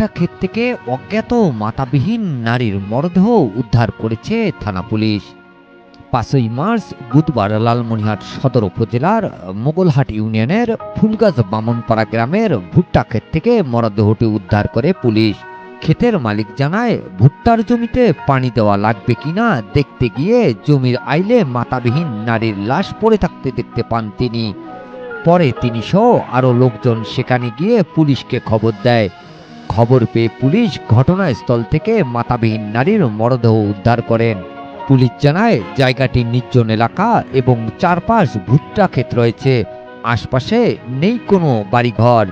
ভুট্টা ক্ষেত থেকে অজ্ঞাত মাতাবিহীন নারীর মরদেহ উদ্ধার করেছে থানা পুলিশ। পাঁচই মার্চ বুধবার লালমনিরহাট সদর উপজেলার মোগলহাট ইউনিয়নের ফুলগাছ বামনপাড়া গ্রামের ভুট্টা ক্ষেত থেকে মরদেহটি উদ্ধার করে পুলিশ। ক্ষেতের মালিক জানায়, ভুট্টার জমিতে পানি দেওয়া লাগবে কিনা দেখতে গিয়ে জমির আইলে মাতাবিহীন নারীর লাশ পড়ে থাকতে দেখতে পান তিনি। পরে তিনি সহ আরও লোকজন সেখানে গিয়ে পুলিশকে খবর দেয়। খবর পেয়ে পুলিশ ঘটনাস্থল থেকে মাতাবিহীন নারীর মরদেহ উদ্ধার করেন। পুলিশ জানায়, জায়গাটি নির্জন এলাকা এবং চারপাশ ভুট্টা ক্ষেত রয়েছে। আশপাশে নেই কোনো বাড়িঘর।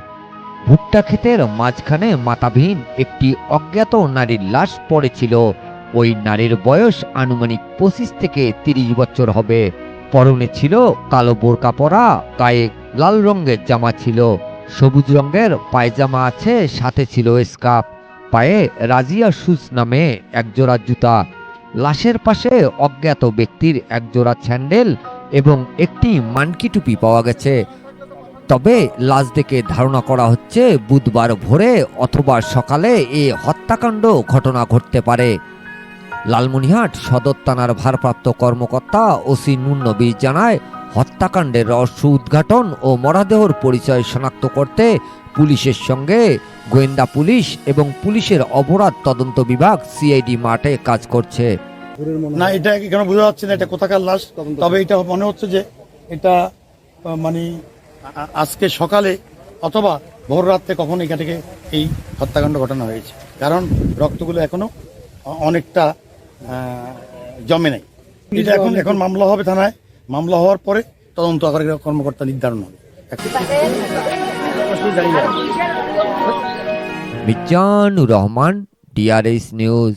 ভুট্টা ক্ষেতের মাঝখানে মাতাবিহীন একটি অজ্ঞাত নারীর লাশ পড়েছিল। ওই নারীর বয়স আনুমানিক পঁচিশ থেকে তিরিশ বছর হবে। পরনে ছিল কালো বোরকা পরা, গায়ে লাল রঙের জামা ছিল। সবুজ রঙের পায়জামা আছে, সাথে ছিল স্কার্ফ। পায়ে রাজিয়া শুজ নামে একজোড়া জুতা। লাশের পাশে অজ্ঞাত ব্যক্তির একজোড়া স্যান্ডেল এবং একটি মানকি টুপি পাওয়া গেছে। তবে লাশ দেখে ধারণা করা হচ্ছে, বুধবার ভোরে অথবা সকালে এ হত্যাকাণ্ড ঘটনা ঘটতে পারে। লালমনিহাট সদর থানার ভারপ্রাপ্ত কর্মকর্তা ওসি নুন্নবীর জানায় হত্যাকাণ্ডের রহস্য উদ্ঘাটন ও মরাদেহর পরিচয় শনাক্ত করতে পুলিশের সঙ্গে গোয়েন্দা পুলিশ এবং পুলিশের অপরাধ তদন্ত বিভাগ সিআইডি মাঠে কাজ করছে। না এটা কেন বোঝা যাচ্ছে না এটা কোথাকার লাশ? তবে এটা মনে হচ্ছে যে এটা মানে আজকে সকালে অথবা ভোর রাত্রে কখন এখান থেকে এই হত্যাকাণ্ড ঘটানো হয়েছে। কারণ রক্তগুলো এখনও অনেকটা জমে নাই। এটা এখন এখন মামলা হবে থানায়। মামলা হওয়ার পরে তদন্ত আকারে কর্মকর্তা নির্ধারণ হবে। Mizanur Rahman DRS news